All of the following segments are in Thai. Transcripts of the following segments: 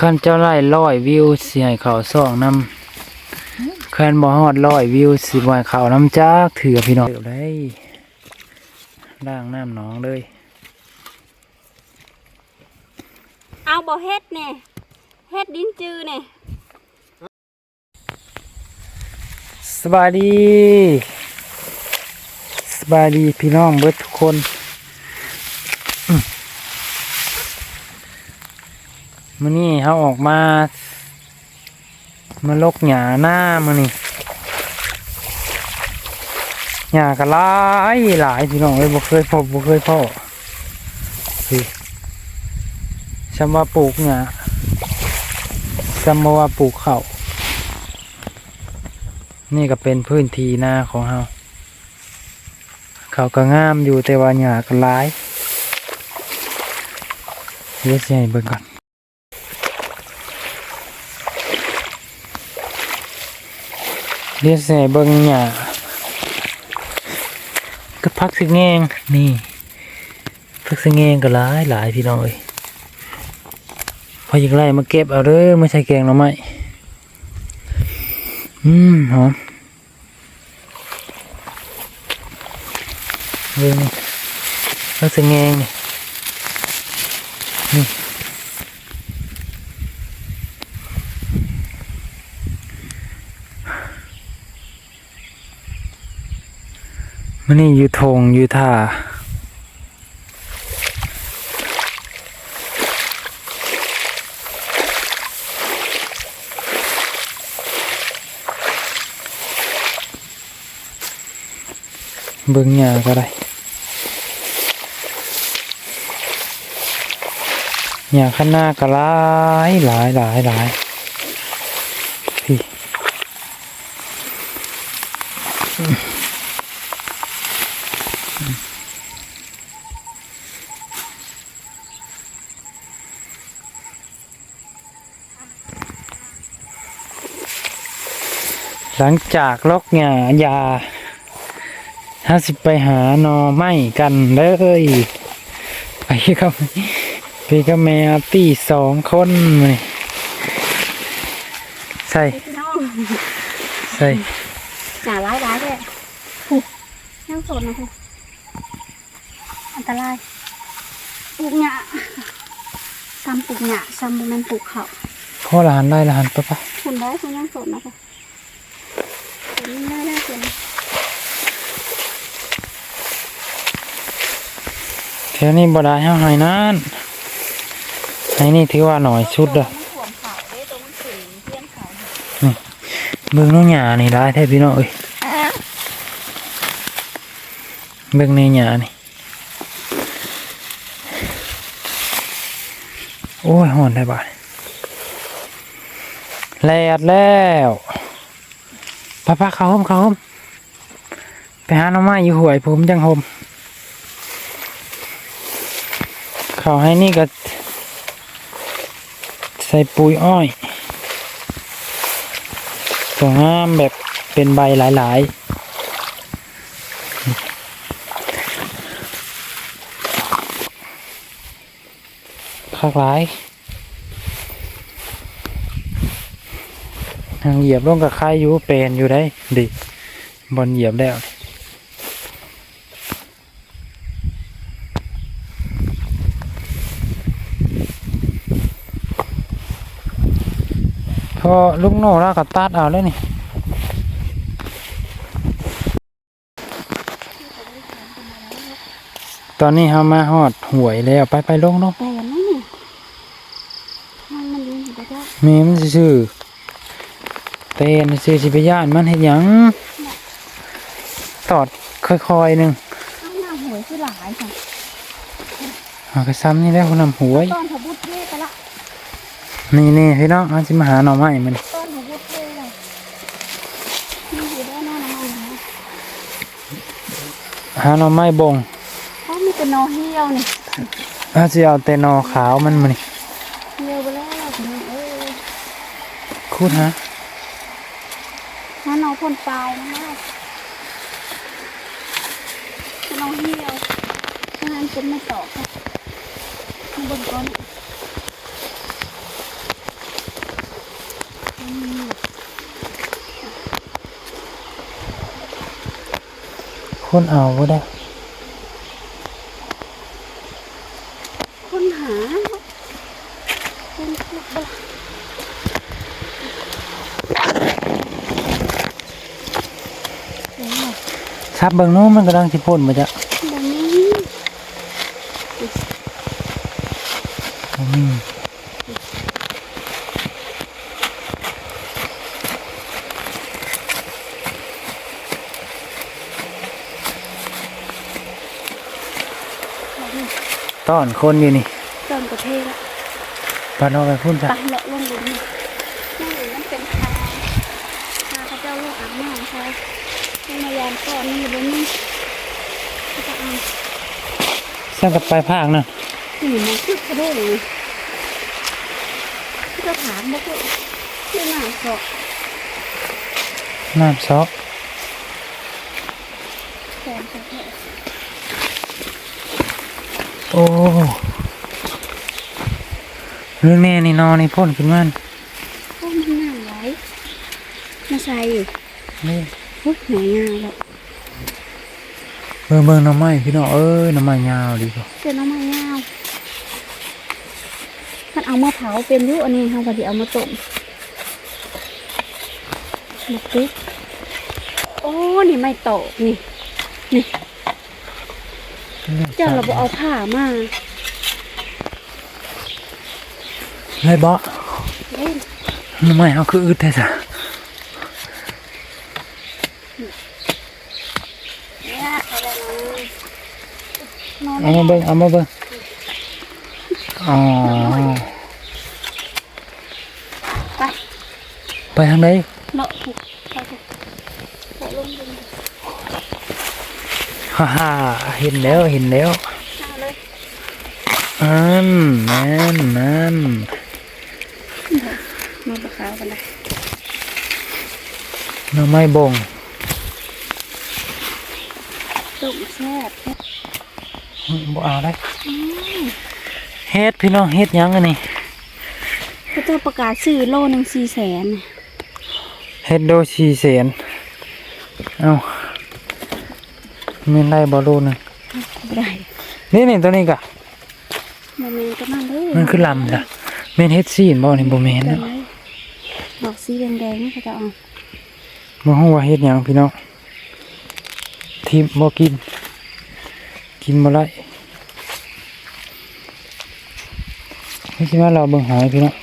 คันเจ้าไล่ร้อยวิวสิให้เขาสองนำคันบ่ฮอดร้อยวิวสิบ่ให้เขาน้ำจักเถื่อพี่น้องเอาได้ล้างน้ำหนองเลย เอาบ่เฮ็ดเนี่ยเฮ็ดดินจือเนี่ยสบายดี สบายดีพี่น้องเบิดทุกคนอืม มื้อนี้เขาออกมา มาลกหญ้าหน้ามื้อนี้หญ้าก็หลายหลายพี่น้องเอ้ยบ่เคยพบบ่เคยพ่อพี่ชำว่าปลูกหญ้าชำว่าปลูกเขานี่ก็เป็นพื้นที่นาของเฮาเขาก็งามอยู่แต่ว่าหญ้าก็หลายเดี๋ยวสิให้เบิ่งก่อน เดี๋ยวสิให้เบิ่งหญ้าก็พักสิแงงนี่พักสิแงงก็หลายหลายพี่น้องเอ้ยพออยากไล่มาเก็บเอาเด้อไม่ใช่แกงหน่อไม้อืมหอมเรื่องนี้ก็จะแงงนี่ มันนี่อยู่ทงอยู่ท่าเบิ่งหญ้าก็ได้หญ้าข้างหน้าก็หลายหลายหลายหลายพี่ หลังจากลอกหญ้ายาห้าสิบไปหาหนอไม้กันเลยไปครับไปกับแม่อาร์ตี้สองคนมานี่ใส่พี่น้องใส่หนาร้ายร้ายเลยผูกยังสดนะผูกอันตรายปลูกหญ้าซ้ำปลูกหญ้าซ้ำบ่แมันปลูกเขาวพ่อหลานได้หลานปะปะคุณได้คุณยังสดนะผูก คุณได้ได้คุณแถวนี้บ่ได้เฮาให้นั่นให้นี่ถือว่าหน่อยชุดเด้อมันขวมเขาได้ตรงมันสูงเพี้ยนเขาเบิ่งน้องหญ้านี่ได้แท้พี่น้องเอ้ยเบิ่งในหญ้านี่โอ้ยหอนได้บ่าแลดแล้ว ป้าป้าเขาหมเขาหมไปหาหน้องไม้อยู่หวยผมจังหมเขาให้นี่ก็ ใส่ปุ๋ยอ้อยสวยงามแบบเป็นใบหลายๆคักหลาย ทางเหยียบลงกับใครอยู่เป็นอยู่ได้ดิบนเหยียบแล้วพอลูกโน่แล้วก็ตัดเอาเลยนี่ตอนนี้เฮามาฮอดหวยแล้วไปไปลงลงแต่ยังไม่นี่มันมันยืนอยู่ได้ เมมันซื่อๆเตนซื่อสิไปย่านมันเฮ็ดหยังตอดค่อยๆหนึงข้างหน้าหวยคือหลายค่ะหากระซ้ำนี่แหล้วคนนำหวยต้นทบุตรเท่ไปละนี่นี่พี่น้องเอาสิมาหาหน่อไม้มันต้นทบุตรเท่เลยนี่อยู่ด้านหน้าน้ำมันนะหาหน่อไม้บงเพราะมีแต่นอเหี่ยวนี่เอาสิเอาแต่หนอขาวมันมานี่เหี่ยวไปแล้วพี่น้องเอ้ยคูดฮะ คนตายมากจะลองเหี้ยวฉะงั้นจป็นไม่ตอบค่ะข้างบนก้อนคนเอาก็ได้ ซับเบิ่งโน้นมันกำลังสิพ่นมาจ้ะเดี๋ยวนี้อืมเราดูต้อนคนอยู่นี่เติมกระเทยละปานเอาไปพุ่นจ้ะไปเลาะลงดูนี่นั่นนี่มันเป็นทางทางพระเจ้าโลกอาบน้ำเขาเป็น มายามก่อนนี่บนนี้เขาจะเอาสร้างกับปลายภาคนะนี่มันคือกระโดดเลยที่กระถางบอกว่าที่หน้าสอกน้ำซอกแฟนกระเทยโอ้เรื่องแม่นี่นอนนี่พ่นขึ้นมาโอ้มันหน้าไหลมาใส่นี่โอ้ยหน่อยงามแล้ว เบิ่งเบิ่งหน้ำไม้พี่น้องเอ้ยหน้ำไม้ยาวดีกว่าเส้นน้ำมันงามมันเอามาเผาเป็นอยุอันนี้เขาพอดีเอามาต้มมาปิ๊กโอ้นี่ไม่โตกนี่นี่เจ้าเราบอเอาผ้ามาเลยบ่เล่นหน้ำไม้เอาคืออึดแท้จ้ะ เนี่ยเอาไปนอน เอามาเบิ่งเอามาเบิ่งอ๋อไปไปทางไหนเนาะถูกไปถูกโผล่ลงดินฮ่าฮ่าเห็นแล้วเห็นแล้วเอาเลยนั่นนั่นนั่นมาปะขาวกันเลยหน้ำไม้บงต้มแซ่บ บ่เอาได้เฮ็ดพี่น้องเฮ็ดหยังอันนี้พระเจ้าประกาศซื้อโลหนึ่งสี่แสนเฮ็ดโดชีเสนเอามีได้บ่รู้หนึงไม่ได้นี่นี่ตัวนี้กะโมเมนต์ก็นั่นเลยมันคือลำจ้ะแม่นเฮ็ดซีนบ่นี่บ่แม่นเดี๋ยเนาะวเลยดอกสีแดงๆนี่เขาจะเอาบ่ฮู้ว่าเฮ็ดหยังพี่น้องทีมบ่กิน กินบ่ได้นี่สิว่าเราเบิ่งหอยพี่น้อง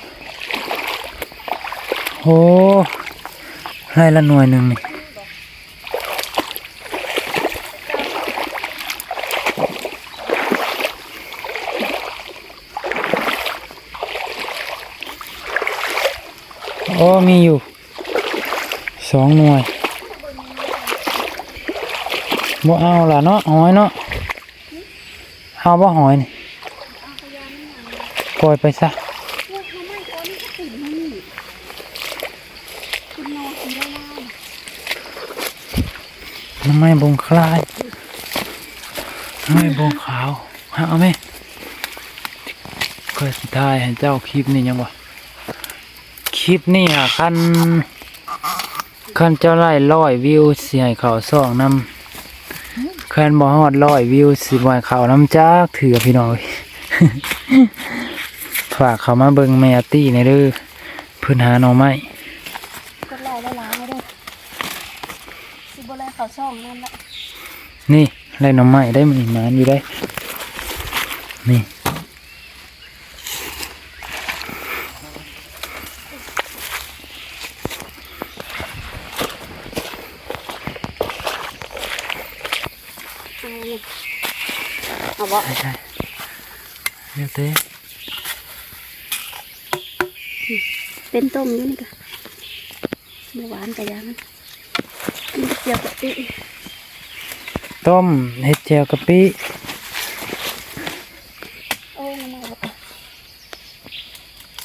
โอ้ไร่ละหน่วยหนึ่งนี่โอ้มีอยู่สองหน่วยบ่เอาล่ะเนาะหอยเนาะ เอาบ่หอยนี่ปล่อยไปซะไม่ก้อนนี่ก็ติดมานี่คุณนอนสีละลายน้ำไม้บงคลายน้ำไม้บงขาวฮะเอาไหมก็สิทายให้เจ้าคลิปนี่ยังวะคลิปนี่อะคันคันเจ้าไล่ร้อยวิวเสิให้เขาสองน้ำ คันบ่ฮอดร้อยวิวสิบ่ให้เขาน้ำจักเถื่อพี่น้องเอ้ยฝากเขามาเบิ่งแม่ตี้ในอยเด้อเพื้นหาหน่อไม้ก็ลายละลายไม่ได้สิบอะไรเขาช่องนั่นแหละนี่ไล่หน่อไม้ได้มันหมานอยู่ได้นี่ เอาเนี่ย เอาบ่ใช่ใช่เดี๋ยวเต้เป็นต้มอยู่นี่ก็เมื่อวานกับยังกินเจียวกะปิต้มเห็ดเจียวกะปิโอ้ยน้ำมันบ่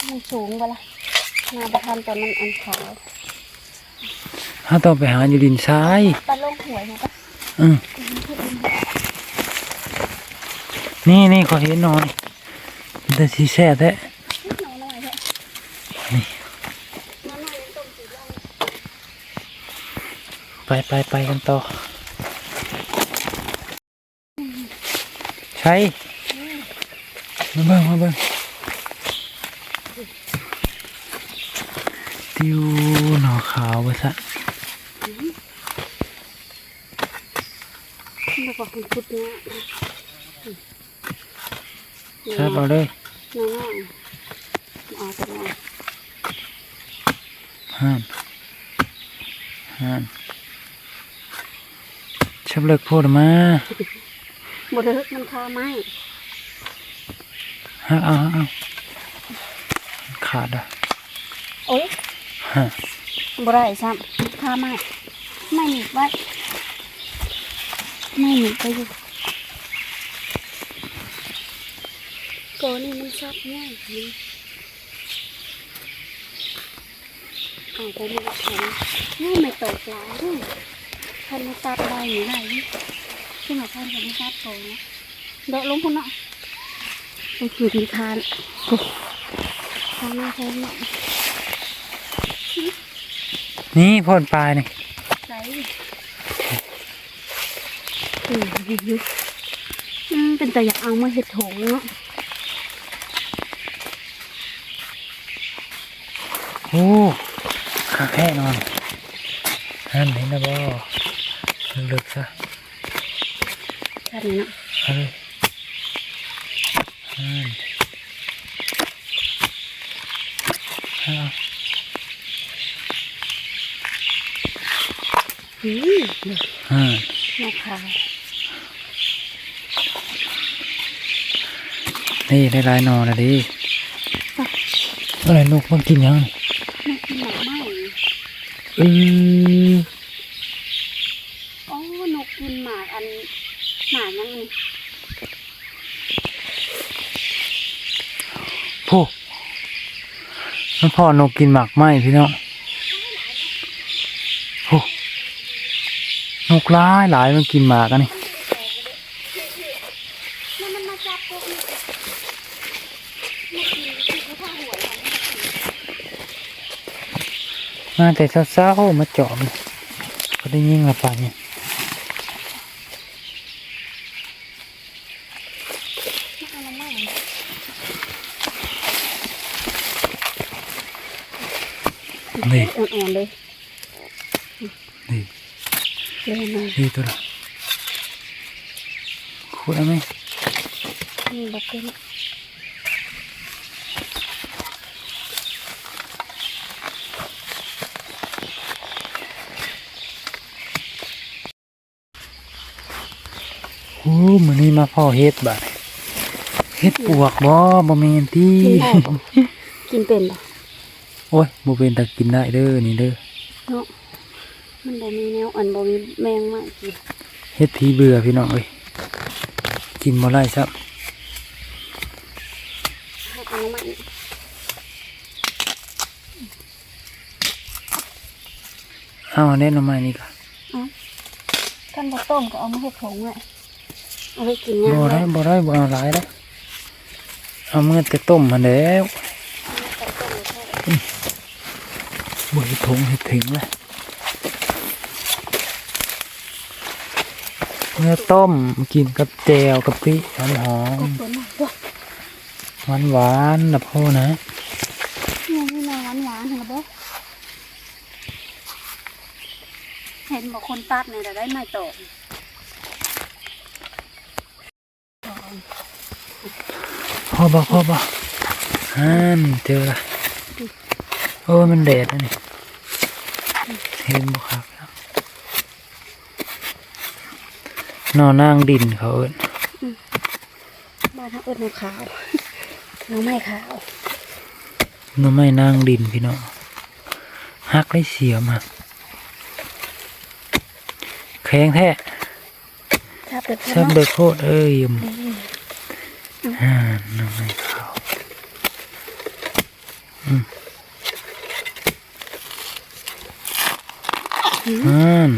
มันสูงปะล่ะนาประทานตอนนั้นอันขาวถ้าต้องไปหาอยู่ดินทรายปลาลงหวยนะปะอืม นี่นี่ขอเห็นหน่อนมันจะสีแซ่บแท้ไปไปไปกันต่อ ใช่มาเบิ่งมาเบิ่งติวหน่อขาวว่าซะแล้วก็คุณพุดเนี่ย แซ่บเอาเลยน้อยๆเอาไปเลยห่านห่านชับเลิกพูดมาบดเลิกมันคาไม้ฮะเอาเอาเอาขาดอะโอ้ยฮะบ่ได้ซ้ำคาไม้ไม่หนีบไว้ไม่หนีบไปอยู่ โกนี่มันชอบง่ายนี่เอาไปไม่ได้ฉันนี่ไม่ตกหลายนี่ท่านไม่ตัดได้หรือไงนี่ขึ้นมาท่านจะไม่ตัดโกนะเดาะลงคนเนาะต้องคือทีคานทางหน้าแทนเนาะนี่พ่นปลายนี่ใส่อืมอืมเป็นแต่อยากเอามาเห็ดโถงเนาะ โอ้ขาแค่นอนฮันเห็นนะบ่เลิกๆซะแค่นี้เนาะเอาเลยฮันเอาอืมเดี๋ยวฮันมาขายนี่ได้หลายหนอแล้วดิอะไรลูกมันกินยังนี่ ไม่กินหน่อไม้ อืออ๋อนกกินหมากอันหมากยังนี่โอ้มันพ่อนกกินหมากไหมพี่น้องโอ้นกหลายหลายมันกินหมากอันนี่มันมาจับตัวนี่มากินที่เขาท่าหัว มันมาแต่เช้าๆมาเจาะมันก็ได้ยิงละปานเนี่ยเอาละไม่นี่อ่อนๆเลยนี่เลยนะนี่ตัวละขุดเอาไหมนี่บอกเป็น อ้มื้อนี้มาพ่อเฮ็ดบาดเฮ็ดปวกบ่บ่แม่นติกินได้บ่กินเป็นบ่โอ้ยบ่เป็นตากินได้เด้อนี่เด้อเนาะมันบ่มีแนวอันบ่มีแมงมากกินเฮ็ดทีเบื่อพี่น้องเอ้ยกินบ่ได้ซับเอาละไม่เอาอันนี้หน่อไม้นี่ก็ท่านบ่ต้มก็เอามาเฮ็ดผงไว้ เอาไว้กินบ่ยามได้บ่ได้บ่เอาหลายเด้อเอาเมื่อแต่ต้มมาแล้วบ่เฮ็ดถงเฮ็ดถึงเลยเมื่อต้มกินกับแจวกับพริกหอมหอก็มผลน่ะว้าหวานหวานๆนะพ่อนะเนี่ยนี่น่าหวานๆเหรอบ่เห็นบอกคนตัดเนี่ยแต่ได้ไม่ตก พ่อบอกพ่อบอกฮันเจอละโอ้ยมันแดดนะนี่เห็นบ่ครับนอนนั่งดินเขาเอิ้นบ้านเขาเอิ้นขาวน้องไม่ขาวหน้องไม่นั่งดินพี่น้องหักได้เสียมาแข็งแท้ ชอบเด็กชอบเนาะเด็กโคตรเอ้ยยมฮ่าหน้องไม่ขาวอืมฮัน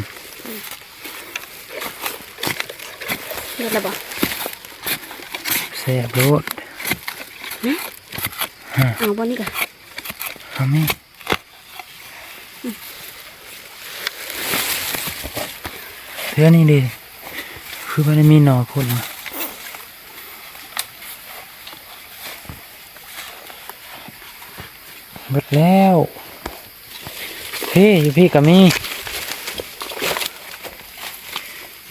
เรียกอะไรบ่แซ่บโลดเอาบ่นี่ก่ะเอาไหมเท่านี้ดิ คือมันมีหน่อคนหมดแล้ว พี่อยู่พี่กับมี่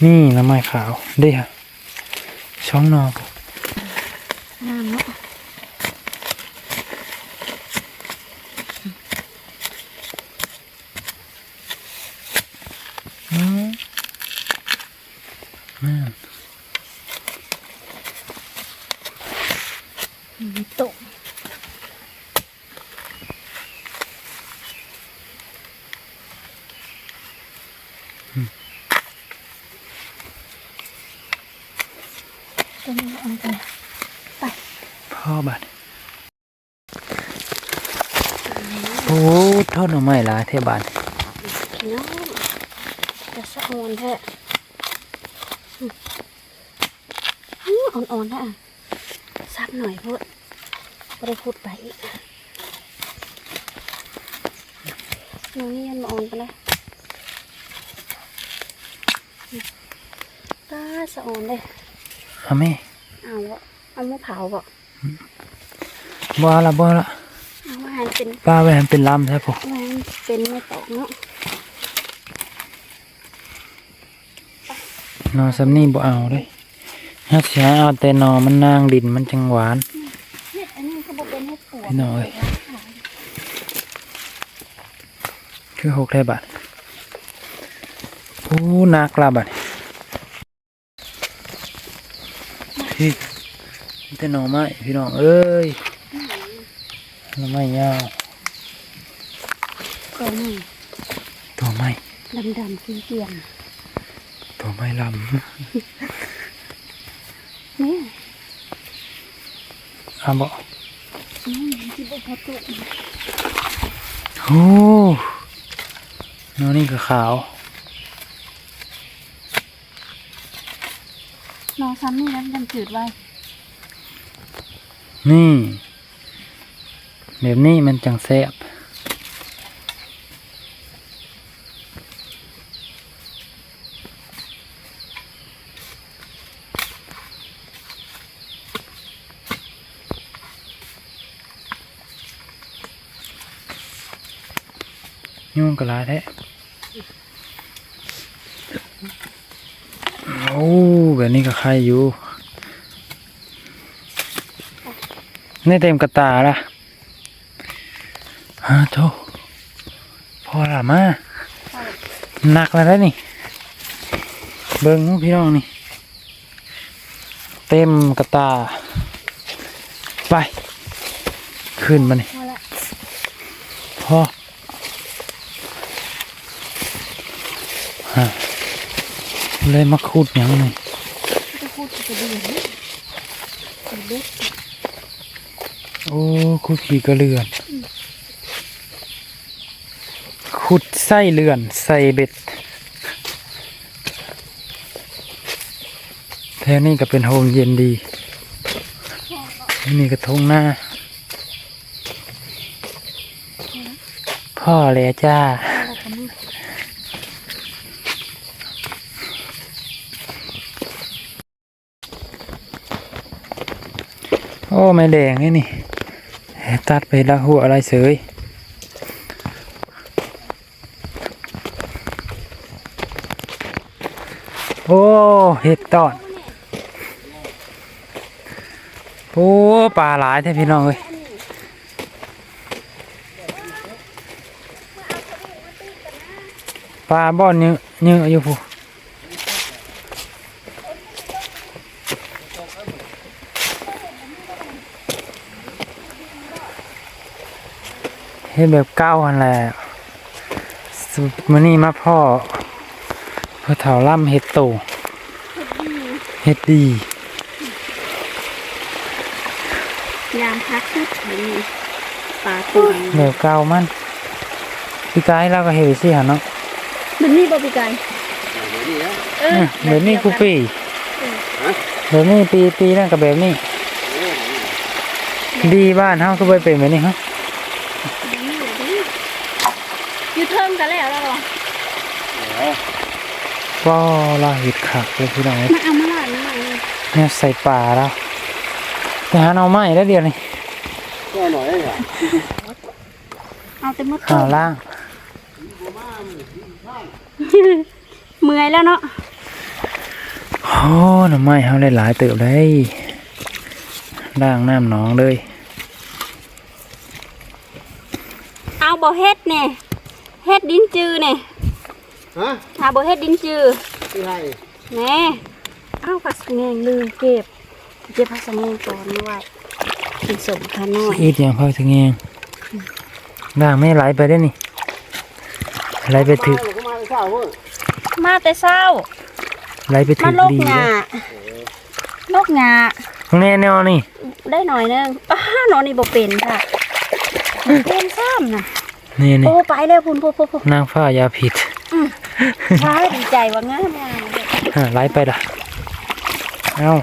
นี่ละไม้ขาวดิฮะช่องนอก ตัวนี้เอาไปไปพ่อบัดโอ้ทอดหน่อไม้หลายเทบานพี่น้องจะสะออนแท้อืมอื้ออ่อนๆแท้อะซับหน่อยพูดไม่ได้พูดไปอีกน้องนี่ยันมาอ่อนไปเลยอืมตาสะออนเลยเอาแม่ เอาวะเอามาเผาบ่บ่เอาละบ่เอาละเอามาหั่นเป็นป้าไปให้เป็นลำใช่ปะเอามาหั่นเป็นไม่ตอกเนาะนอซัมนี่บ่เอาเลยฮักเสียเอาแต่นอมันนางดินมันจังหวานเฮ็ดอันนี้ก็บ่เป็นเฮ็ดปวดพี่น้อยคือหกไทยบาทโอ้นักละบาท พี่มีแต่หน่อไม้พี่น้องเอ้ยหน่อไม้ยาวตัวนี้ตัวไม้ดำๆเกรียมตัวไม้ลๆเนี่ยำเอาบ่อืมที่บ่พอตุโอ้นอนี่ก็ขาว น้อง ซ้ำนี่แล้วดำจืดไว้ นี่ แบบนี้มันจังแซ่บยุ่งกระลาแท้โอ้ แบบนี้ก็ใครอยู่นี่เต็มกระตาละฮะโธ่พอละมาหนักแล้วนี่ เบิ้งพี่น้องนี่ เต็มกระตา ไป ขึ้นมานี่พอละพอฮะเลยมาขุดหยังนี่ จะพูดจะดีนี่จะลุกโอ้ขุดขี่กระเลือน ขุดไส้เลือน ใส่เบ็ดแถวนี้ก็เป็นโฮมเย็นดี นี่ก็ทงหน้า พ่อเลยจ้า อะไรกันนี่ โอ้ ไม่แดงนี่นี่ ตัดไปละหัวอะไรเสยโอ้เห็ดตอดโอ้ปลาหลายแท้พี่น้องเอ้ยปลาบ่อนเยอะเยอะอยู่ผู้ ฮ็ดแบบเก้าอันแหละสุดมื้อนี้มาพ่อเพื่อเถาล่ำเห็ดโตเห็ดดียามพักทุกทีปลาตุ่มเดี๋ยวเกามันพี่กายเราก็เห็นสิฮะเนาะมันนี่บ่ปีไก่เออเดี๋ยวนี้กูปีเดี๋ยวนี้ปีปีนั่นกับแบบนี้ ดีบ้านเฮาก็ไปเป็นแบบนี้ฮะ อยู่เทิงกันแล้วแล้วเหรอก็เราเห็ดขักเลยพี่น้องเอ้ยมาเอามาหลานมาหน่อยเนี่ยใส่ป่าแล้วไปหาเอาไม้แล้วเดียวนี่ก็หน่อยอะเอาแต่มือหาต้มล่างเมื่อยแล้วเนาะโอ้หน่อไม้เฮาหลายๆเติบได้ล่างน้ำหนองเลย เอาบ่เฮ็ดเนี่ย เฮ็ดดินจือเนี่ยฮะเอาบ่เฮ็ดดินจือที่ให้แหน่เอาผักสะแงงลืมเก็บ เก็บผักสะแงงก่อนด้วยเป็นสมขน้อยอีดอย่างพ่อถึงเองล่างไม่ไหลไปได้นี่ไหลไปถึกมาก็มาเช้าเว้ยมาแต่เช้าไหลไปถึมากลกดีหญ้าลกหญ้าแน่แนวนี่ ได้หน่อยนึงป้านอนนี่บ่เป็นค่ะเป็นซ้ำน่ะ นี่นี่โอ้ไปแล้วพุ่นพุ่นพุ่นพุ่นนางฟ้ายาผิดใช่ดีใจว่างามงามเลยฮะไหลไปละเอ้า